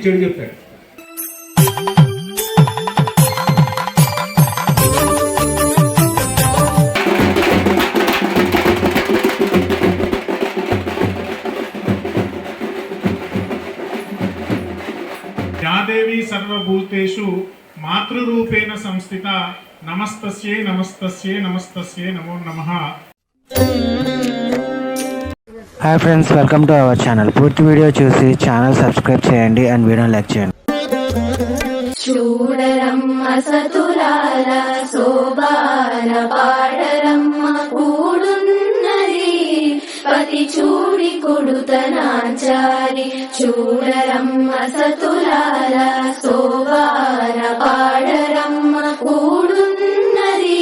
ఇంకొకటి వచ్చి చెడు చెప్తాడు యాదేవి సర్వభూతేషు మాతృరూపేణ సంస్థిత నమస్తస్యే నమస్తస్యే నమస్తస్యే నమో నమః hi friends welcome to our channel పూర్తి వీడియో చూసి ఛానల్ సబ్స్క్రైబ్ చేయండి అండ్ వీడియో లైక్ చేయండి. చూడరమ్మ సతులాల శోభాన పాడరమ్మ కూడున్నది. పతి చూడి కొడుతనాచారి. చూడరమ్మ సతులాల శోభాన పాడరమ్మ కూడున్నది.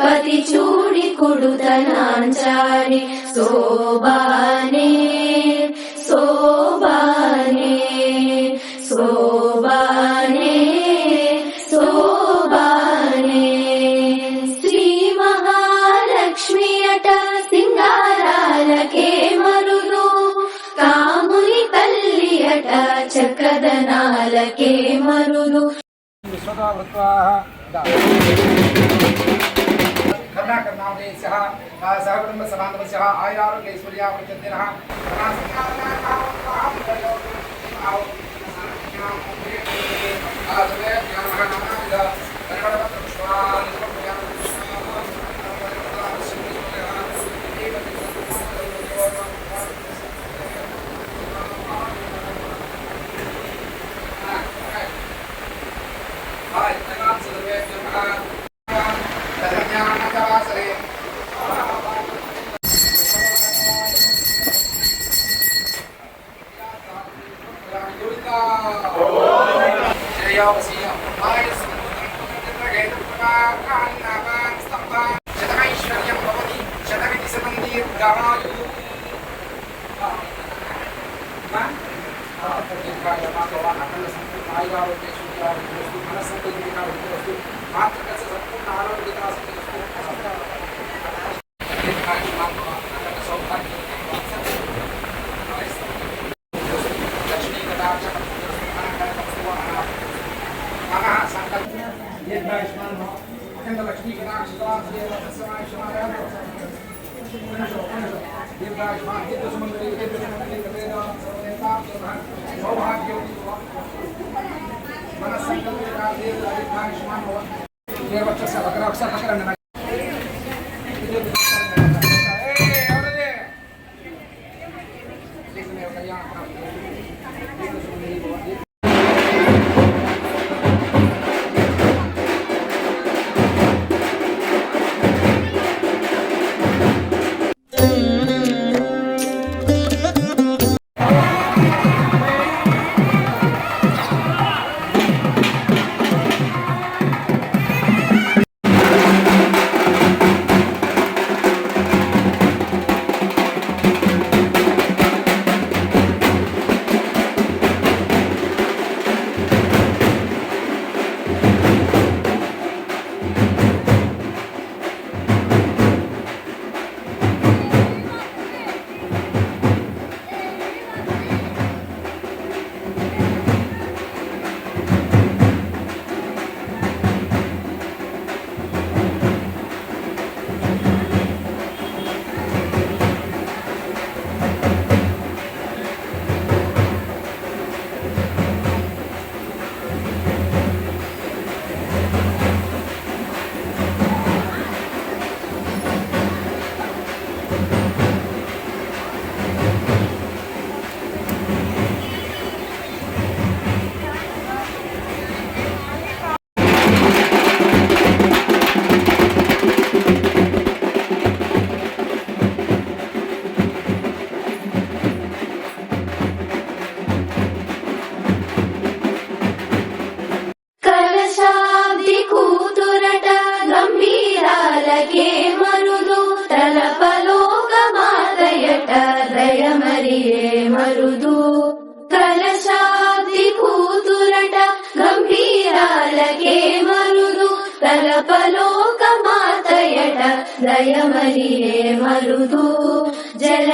పతి చూడి కొడుతనాచారి శోభా సింగారాలకే మరుదు కాముని తల్లి అట చక్కదనాలకే మరుదు కరుణాకర్ణాదేశः సహకుటుంబ సమాగమస్య ఆయురారోగ్యైశ్వర్యావర్చద్దినः జ్ఞానవాసరే మాతృకస్య సంపూర్ణ ఆరోగ్యతా ఒకసారి కలశాబ్ది मरुदु जल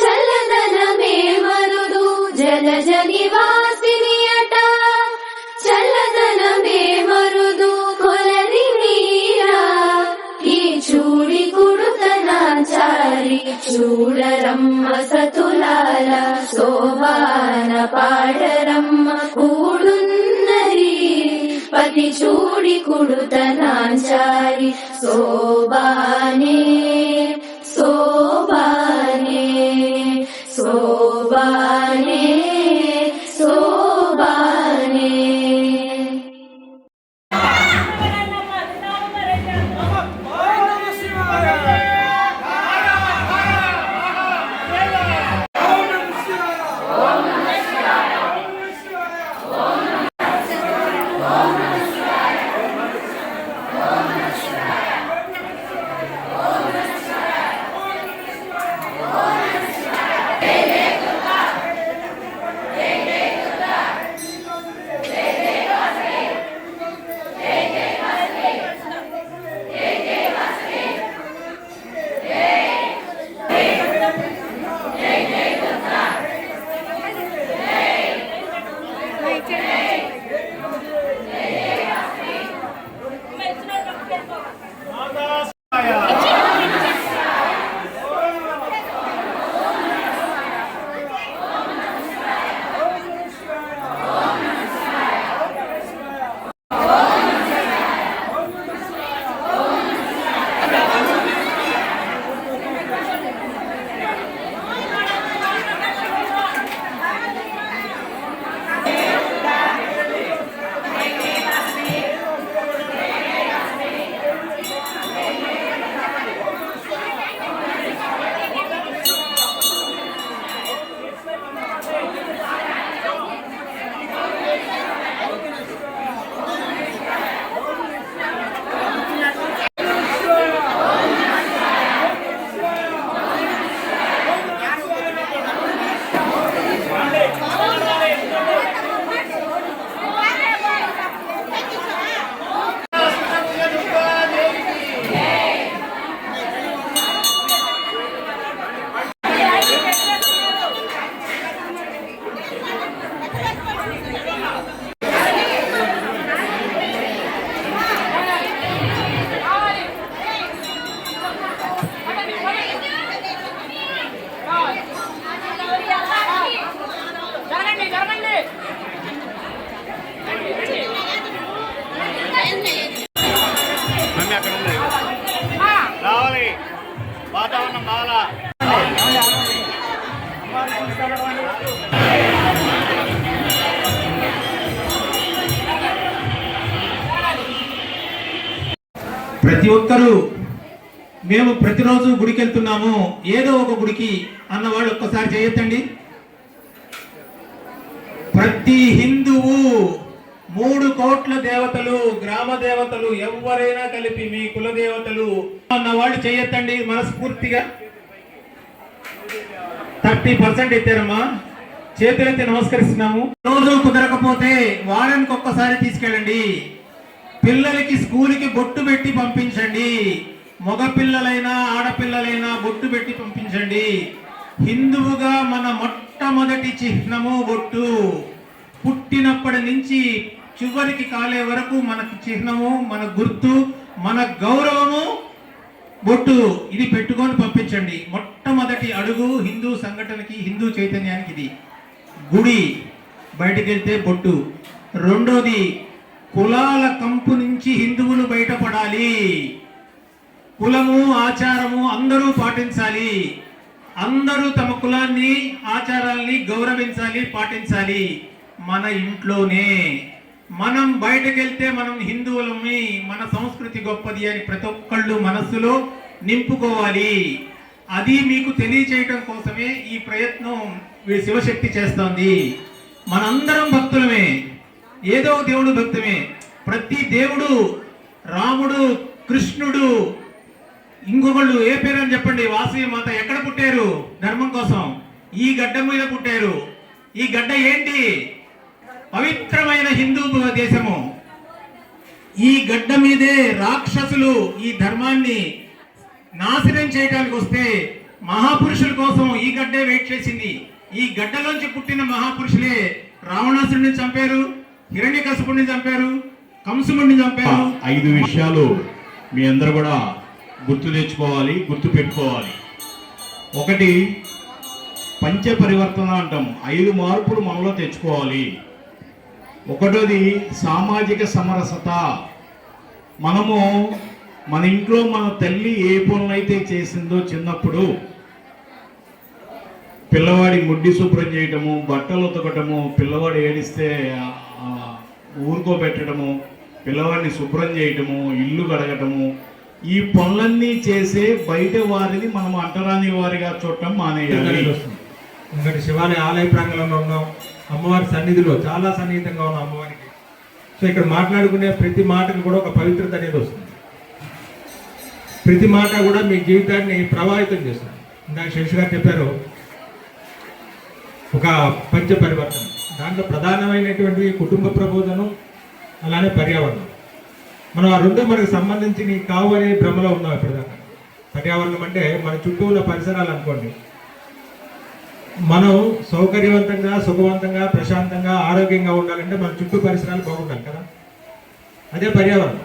चलदन मे मरुदु जल जनिवासि चलन मे मरुदु कोलनि चूडि कुरुतनाचारी चूरम् असतुलारोपानपाटरम् पति चूडि कुडुतना ప్రతి ఒక్కరూ మేము ప్రతిరోజు గుడికి వెళ్తున్నాము ఏదో ఒక గుడికి అన్నవాళ్ళు ఒక్కసారి చేయొద్దండి ప్రతి హిందువు మూడు కోట్ల దేవతలు గ్రామ దేవతలు ఎవరైనా కలిపి మీ కుల దేవతలు అన్నవాళ్ళు చేయొద్దండి మనస్ఫూర్తిగా. థర్టీ పర్సెంట్ ఎత్తారమ్మా. చేతులైతే నమస్కరిస్తున్నాము. రోజు కుదరకపోతే వారానికి ఒక్కసారి తీసుకెళ్ళండి. పిల్లలకి స్కూల్కి బొట్టు పెట్టి పంపించండి. మగపిల్లలైనా ఆడపిల్లలైనా బొట్టు పెట్టి పంపించండి. హిందువుగా మన మొట్టమొదటి చిహ్నము బొట్టు. పుట్టినప్పటి నుంచి చివరికి కాలే వరకు మనకి చిహ్నము మన గుర్తు మన గౌరవము బొట్టు. ఇది పెట్టుకొని పంపించండి. మొట్టమొదటి అడుగు హిందూ సంఘటనకి హిందూ చైతన్యానికి ఇది. గుడి బయటికి వెళ్తే బొట్టు. రెండోది కులాల కంపు నుంచి హిందువులు బయటపడాలి. కులము ఆచారము అందరూ పాటించాలి. అందరూ తమ కులాన్ని ఆచారాల్ని గౌరవించాలి పాటించాలి. మన ఇంట్లోనే. మనం బయటకెళ్తే మనం హిందువులమి మన సంస్కృతి గొప్పది అని ప్రతి ఒక్కళ్ళు మనస్సులో నింపుకోవాలి. అది మీకు తెలియచేయటం కోసమే ఈ ప్రయత్నం శివశక్తి చేస్తోంది. మనందరం భక్తులమే. ఏదో దేవుడు భక్తమే. ప్రతి దేవుడు రాముడు కృష్ణుడు ఇంకొకళ్ళు ఏ పేరు అని చెప్పండి? వాసవి మాత ఎక్కడ పుట్టారు? ధర్మం కోసం. ఈ గడ్డ మీద పుట్టారు. ఈ గడ్డ ఏంటి? పవిత్రమైన హిందూ దేశము. ఈ గడ్డ మీదే రాక్షసులు ఈ ధర్మాన్ని నాశనం చేయడానికి వస్తే మహాపురుషుల కోసం ఈ గడ్డే వెయిట్ చేసింది. ఈ గడ్డలోంచి పుట్టిన మహాపురుషులే రావణాసుడిని చంపారు. హిరణ్యకశపుడిని చంపారు కంసుముణ్ణి చంపారు. ఐదు విషయాలు మీ అందరూ కూడా గుర్తు తెచ్చుకోవాలి గుర్తు పెట్టుకోవాలి. ఒకటి పంచ పరివర్తన అంటాం. ఐదు మార్పులు మనలో తెచ్చుకోవాలి. ఒకటోది సామాజిక సమరసత. మనము మన ఇంట్లో మన తల్లి ఏ పనులైతే చేసిందో చిన్నప్పుడు పిల్లవాడి ముడ్డి శుభ్రం చేయటము బట్టలు ఉతకటము పిల్లవాడు ఏడిస్తే ఊరుకోబెట్టడము పిల్లవాడిని శుభ్రం చేయటము ఇల్లు కడగటము ఈ పనులన్నీ చేసే బయట వారిని మనం అంటరాని వారిగా చూడటం మానేయాలి. వస్తుంది ఎందుకంటే శివాలయ ఆలయ ప్రాంగణంలో ఉన్నాం. అమ్మవారి సన్నిధిలో చాలా సన్నిహితంగా ఉన్నాం అమ్మవారికి. సో ఇక్కడ మాట్లాడుకునే ప్రతి మాటకు కూడా ఒక పవిత్రత అనేది వస్తుంది. ప్రతి మాట కూడా మీ జీవితాన్ని ప్రభావితం చేస్తుంది. ఇందాక శేషు గారు చెప్పారు ఒక పంచ పరివర్తన. దాంట్లో ప్రధానమైనటువంటి కుటుంబ ప్రబోధనం అలానే పర్యావరణం. మనం ఆ రెండు మనకు సంబంధించి కావు అనే భ్రమలో ఉన్నాం ఇప్పటిదాకా. పర్యావరణం అంటే మన చుట్టూ ఉన్న పరిసరాలు అనుకోండి. మనం సౌకర్యవంతంగా సుఖవంతంగా ప్రశాంతంగా ఆరోగ్యంగా ఉండాలంటే మన చుట్టూ పరిసరాలు బాగుండాలి కదా. అదే పర్యావరణం.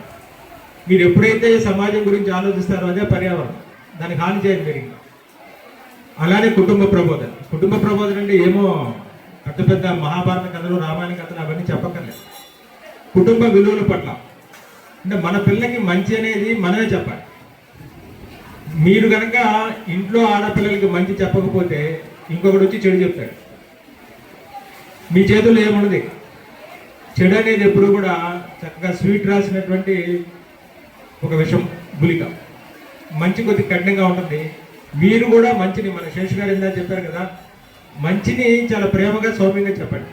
మీరు ఎప్పుడైతే సమాజం గురించి ఆలోచిస్తారో అదే పర్యావరణం. దానికి హాని చేయదు మీరు ఇంకా. అలానే కుటుంబ ప్రబోధన. కుటుంబ ప్రబోధన అంటే ఏమో పెద్ద పెద్ద మహాభారత కథలు రామాయణ కథలు అవన్నీ చెప్పక్కర్లేదు. కుటుంబ విలువల పట్ల. అంటే మన పిల్లకి మంచి అనేది మనమే చెప్పాలి. మీరు కనుక ఇంట్లో ఆడపిల్లలకి మంచి చెప్పకపోతే ఇంకొకటి వచ్చి చెడు చెప్తాడు. మీ చేతుల్లో ఏమున్నది చెడు అనేది ఎప్పుడు కూడా చక్కగా స్వీట్ రాసినటువంటి ఒక విషం గులిక మంచి కొద్ది కఠినంగా ఉంటుంది. మీరు కూడా మంచిని మన శేష్ గారు ఇందా చెప్పారు కదా మంచిని చాలా ప్రేమగా సౌమ్యంగా చెప్పండి.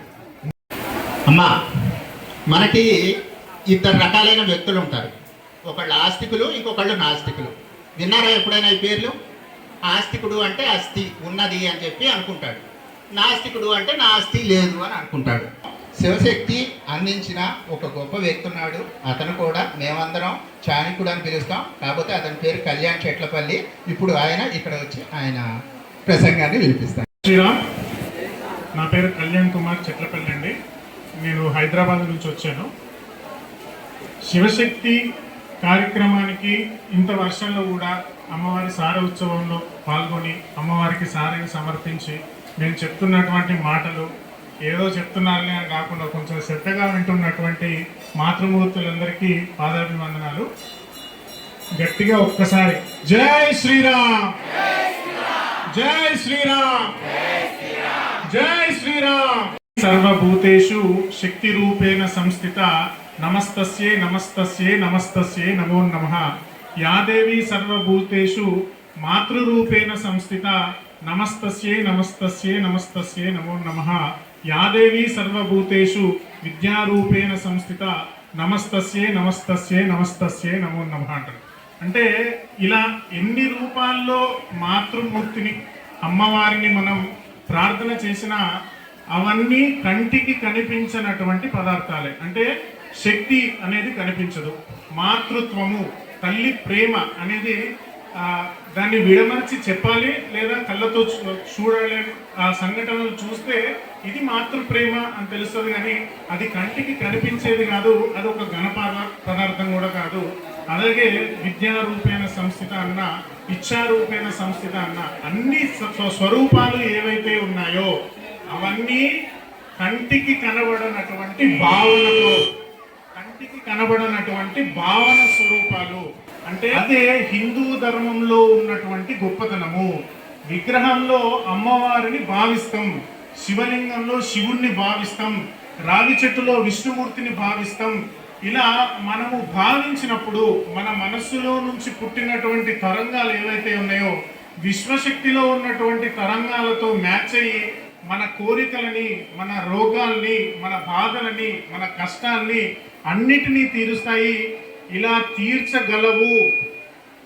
అమ్మా మనకి ఇద్దరు రకాలైన వ్యక్తులు ఉంటారు. ఒకళ్ళు ఆస్తికులు ఇంకొకళ్ళు నాస్తికులు. విన్నారా ఎప్పుడైనా ఈ పేర్లు? ఆస్తికుడు అంటే అస్థి ఉన్నది అని చెప్పి అనుకుంటాడు. నాస్తికుడు అంటే నా ఆస్తి లేదు అని అనుకుంటాడు. శివశక్తి అందించిన ఒక గొప్ప వ్యక్తి ఉన్నాడు. అతను కూడా మేమందరం చాణికుడు అని పిలుస్తాం. కాకపోతే అతని పేరు కళ్యాణ్ చెట్లపల్లి. ఇప్పుడు ఆయన ఇక్కడ వచ్చి ఆయన ప్రసంగాన్ని వినిపిస్తాను శ్రీరామ్ నా పేరు కళ్యాణ్ కుమార్ చెట్లపల్లి అండి. నేను హైదరాబాద్ నుంచి వచ్చాను. శివశక్తి కార్యక్రమానికి ఇంత వర్షంలో కూడా అమ్మవారి సార ఉత్సవంలో పాల్గొని అమ్మవారికి సారని సమర్పించి నేను చెప్తున్నటువంటి మాటలు ఏదో చెప్తున్నారులే అని కాకుండా కొంచెం శ్రద్ధగా వింటున్నటువంటి మాతృమూర్తులందరికీ పాదాభివందనాలు. గట్టిగా ఒక్కసారి జై శ్రీరామ్! జై శ్రీరామ్! జై శ్రీరామ్! సర్వభూతేషు శక్తి రూపేణ సంస్థిత నమస్తస్యే నమస్తస్యే నమస్తస్యే నమో నమః. యాదేవి సర్వభూతేషు మాతృరూపేణ సంస్థిత నమస్తస్యే నమస్తస్యే నమస్తస్యే నమో నమః. యాదేవి సర్వభూతేషు విద్యారూపేణ సంస్థిత నమస్తస్యే నమస్తస్యే నమస్తస్యే నమో నమ అంటారు. అంటే ఇలా ఎన్ని రూపాల్లో మాతృమూర్తిని అమ్మవారిని మనం ప్రార్థన చేసినా అవన్నీ కంటికి కనిపించినటువంటి పదార్థాలే. అంటే శక్తి అనేది కనిపించదు. మాతృత్వము తల్లి ప్రేమ అనేది దాన్ని విడమర్చి చెప్పాలి లేదా కళ్ళతో చూడాలి. ఆ సంఘటనలు చూస్తే ఇది మాతృ ప్రేమ అని తెలుస్తుంది కానీ అది కంటికి కనిపించేది కాదు. అది ఒక ఘన పదార్థం కూడా కాదు. అలాగే విద్యారూపేణ సంస్థిత అన్న ఇచ్చారూపేణ సంస్థిత అన్న అన్ని స్వరూపాలు ఏవైతే ఉన్నాయో అవన్నీ కంటికి కనబడనటువంటి భావనలు. కంటికి కనబడనటువంటి భావన స్వరూపాలు. అంటే అదే హిందూ ధర్మంలో ఉన్నటువంటి గొప్పతనము. విగ్రహంలో అమ్మవారిని భావిస్తాం. శివలింగంలో శివుణ్ణి భావిస్తాం. రావి చెట్టులో విష్ణుమూర్తిని భావిస్తాం. ఇలా మనము భావించినప్పుడు మన మనస్సులో నుంచి పుట్టినటువంటి తరంగాలు ఏవైతే ఉన్నాయో విశ్వశక్తిలో ఉన్నటువంటి తరంగాలతో మ్యాచ్ అయ్యి మన కోరికలని మన రోగాల్ని మన బాధలని మన కష్టాల్ని అన్నిటినీ తీరుస్తాయి. ఇలా తీర్చగలవు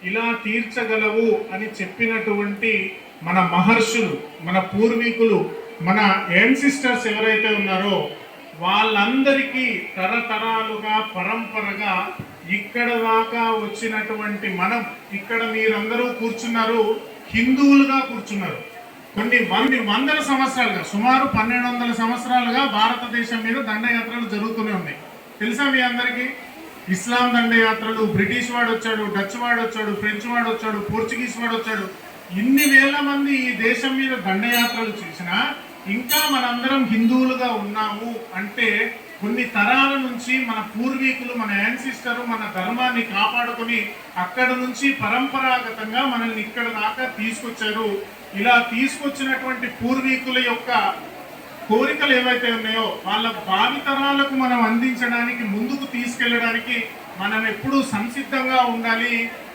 ఇలా తీర్చగలవు అని చెప్పినటువంటి మన మహర్షులు మన పూర్వీకులు మన యాన్సిస్టర్స్ ఎవరైతే ఉన్నారో వాళ్ళందరికీ తరతరాలుగా పరంపరగా ఇక్కడ దాకా వచ్చినటువంటి మనం ఇక్కడ మీరందరూ కూర్చున్నారు హిందువులుగా కూర్చున్నారు. కొన్ని వంద వందల సంవత్సరాలుగా సుమారు పన్నెండు వందల సంవత్సరాలుగా భారతదేశం మీద దండయాత్రలు జరుగుతూనే ఉన్నాయి. తెలుసా మీ అందరికీ? ఇస్లాం దండయాత్రలు బ్రిటిష్ వాడు వచ్చాడు డచ్ వాడు వచ్చాడు ఫ్రెంచ్ వాడు వచ్చాడు పోర్చుగీస్ వాడు వచ్చాడు ఇన్ని వేల మంది ఈ దేశం మీద దండయాత్రలు చేసినా ఇంకా మనందరం హిందువులుగా ఉన్నాము అంటే కొన్ని తరాల నుంచి మన పూర్వీకులు మన యాన్సిస్టర్ మన ధర్మాన్ని కాపాడుకొని అక్కడ నుంచి పరంపరాగతంగా మనల్ని ఇక్కడ దాకా తీసుకొచ్చారు. ఇలా తీసుకొచ్చినటువంటి పూర్వీకుల యొక్క కోరికలు ఏవైతే ఉన్నాయో వాళ్ళ భావితరాలకు మనం అందించడానికి ముందుకు తీసుకెళ్ళడానికి మనం ఎప్పుడూ సంసిద్ధంగా ఉండాలి.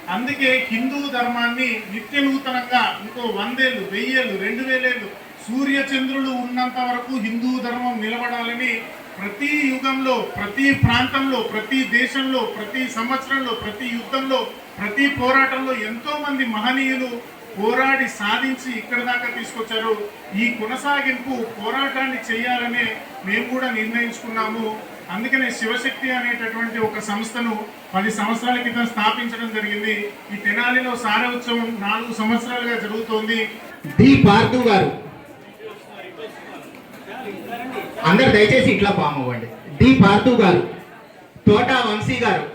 అందుకే హిందూ ధర్మాన్ని నిత్య నూతనంగా ఇంకో వందేళ్ళు వెయ్యేళ్ళు రెండు వేలేళ్ళు సూర్య చంద్రులు ఉన్నంత వరకు హిందూ ధర్మం నిలబడాలని ప్రతి యుగంలో ప్రతి ప్రాంతంలో ప్రతి దేశంలో ప్రతి సంవత్సరంలో ప్రతి యుద్ధంలో ప్రతి పోరాటంలో ఎంతోమంది మహనీయులు పోరాడి సాధించి ఇక్కడ దాకా తీసుకొచ్చారు. ఈ కొనసాగింపు పోరాటాన్ని చేయాలనే మేము కూడా నిర్ణయించుకున్నాము. అందుకనే శివశక్తి అనేటటువంటి ఒక సంస్థను పది సంవత్సరాల క్రితం స్థాపించడం జరిగింది. ఈ తెనాలిలో సార ఉత్సవం నాలుగు సంవత్సరాలుగా జరుగుతోంది. డి పార్థు గారు. అందరు దయచేసి ఇట్లా ఫామ్ అవ్వండి. డి పార్థు గారు తోటా వంశీ గారు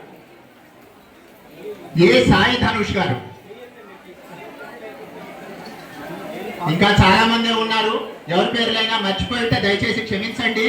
ఏ సాయి ధనుష్ గారు. ఇంకా చాలా మంది ఉన్నారు. ఎవరి పేర్లైనా మర్చిపోయితే దయచేసి క్షమించండి.